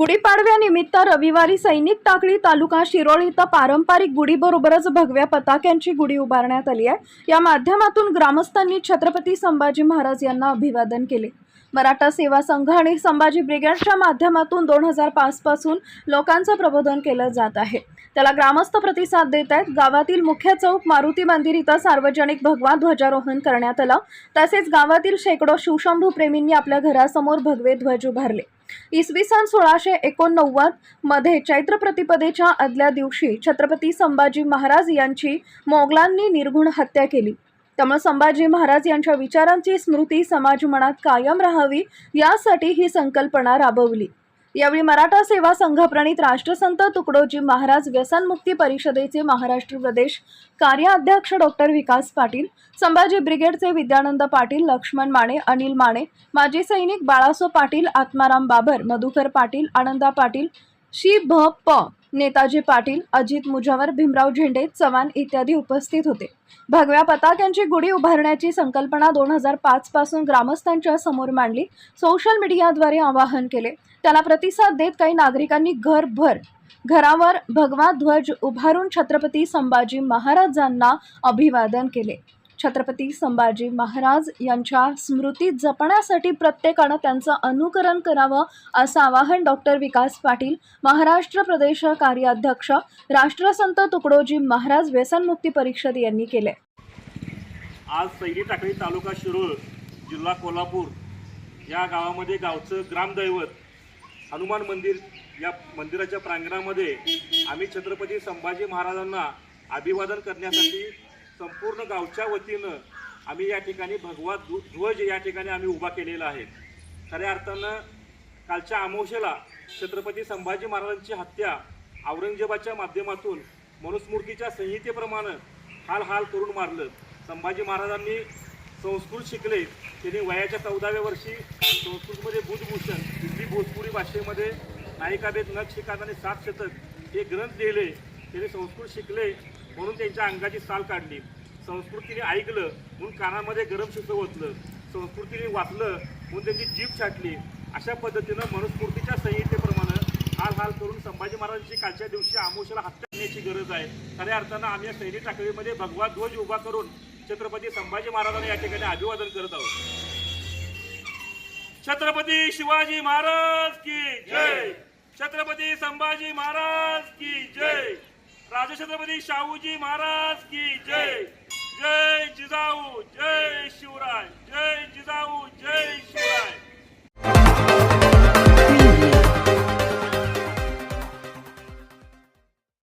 गुढीपाडव्यानिमित्त रविवारी सैनिक टाकळी तालुका शिरोळ इथं पारंपरिक गुढीबरोबरच भगव्या पताक्यांची गुढी उभारण्यात आली आहे. या माध्यमातून ग्रामस्थांनी छत्रपती संभाजी महाराज यांना अभिवादन केले. मराठा सेवा संघ आणि संभाजी ब्रिगेडच्या माध्यमातून दोन हजार पाचपासून लोकांचं प्रबोधन केलं जात आहे. त्याला ग्रामस्थ प्रतिसाद देत आहेत. गावातील मुख्य चौक मारुती मंदिर इथं सार्वजनिक भगवा ध्वजारोहण करण्यात आलं. तसेच गावातील शेकडो शिवशंभू प्रेमींनी आपल्या घरासमोर भगवे ध्वज उभारले. इसवी सन सोळाशे एकोणनव्वदमध्ये चैत्र प्रतिपदेच्या आदल्या दिवशी छत्रपती संभाजी महाराज यांची मोगलांनी निर्घुण हत्या केली. त्यामुळे संभाजी महाराज यांच्या विचारांची स्मृती समाज मनात कायम राहावी यासाठी ही संकल्पना राबवली. यावेळी मराठा सेवा संघप्रणित राष्ट्रसंत तुकडोजी महाराज व्यसनमुक्ती परिषदेचे महाराष्ट्र प्रदेश कार्याध्यक्ष डॉक्टर विकास पाटील संभाजी ब्रिगेडचे विद्यानंद पाटील लक्ष्मण माने अनिल माने माजी सैनिक बाळासो पाटील आत्माराम बाबर मधुकर पाटील आनंदा पाटील शी भ प. नेताजी पाटील अजित मुजावर भीमराव झेंडे चव्हाण इत्यादी उपस्थित होते. भगव्या पताक्यांची गुढी उभारण्याची संकल्पना दोन हजार पाच पासून ग्रामस्थांच्या समोर मांडली. सोशल मीडियाद्वारे आवाहन केले. त्याला प्रतिसाद देत काही नागरिकांनी घरभर घरावर भगवा ध्वज उभारून छत्रपती संभाजी महाराजांना अभिवादन केले. छत्रपती संभाजी महाराज यांच्या स्मृती जपण्यासाठी प्रत्येकानं त्यांचं अनुकरण करावं असं आवाहन डॉक्टर विकास पाटील महाराष्ट्र प्रदेश कार्याध्यक्ष राष्ट्रसंत तुकडोजी महाराज व्यसनमुक्ती परिषद यांनी केले. आज सैनी टाकळी तालुका शिरोळ जिल्हा कोल्हापूर या गावामध्ये गावचं ग्रामदैवत हनुमान मंदिर या मंदिराच्या प्रांगणामध्ये आम्ही छत्रपती संभाजी महाराजांना अभिवादन करण्यासाठी संपूर्ण गावच्या वतीनं आम्ही या ठिकाणी भगवा ध्व- ध्वज या ठिकाणी आम्ही उभा केलेला आहे. खऱ्या अर्थानं कालच्या अमावशेला छत्रपती संभाजी महाराजांची हत्या औरंगजेबाच्या माध्यमातून मनुस्मृतीच्या संहितेप्रमाणे हाल हाल करून मारलं. संभाजी महाराजांनी संस्कृत शिकले. त्यांनी वयाच्या चौदाव्या वर्षी संस्कृतमध्ये बुधभूषण हिंदी भोजपुरी भाषेमध्ये नायिकाभेद नख शिकात आणि सात शतक हे ग्रंथ लिहिले. त्यांनी संस्कृत शिकले. म्हणून त्यांच्या अंगाची साल काढली. संस्कृतीने ऐकलं म्हणून कानामध्ये गरम शिकं ओतलं. संस्कृतीने वाचलं म्हणून त्यांची जीभ छाटली. अशा पद्धतीनं मनुस्मृतीच्या संहितेप्रमाणे हाल हाल करून संभाजी महाराजांची कालच्या दिवशी आमोशाला हत्या करण्याची गरज आहे. खऱ्या अर्थानं आम्ही या सैनिक टाकळीमध्ये भगवा ध्वज उभा करून छत्रपती संभाजी महाराजांना या ठिकाणी अभिवादन करत आहोत. छत्रपती शिवाजी महाराज की जय! छत्रपती संभाजी महाराज की जय! राजछत्रपती शाहूजी महाराज की जय.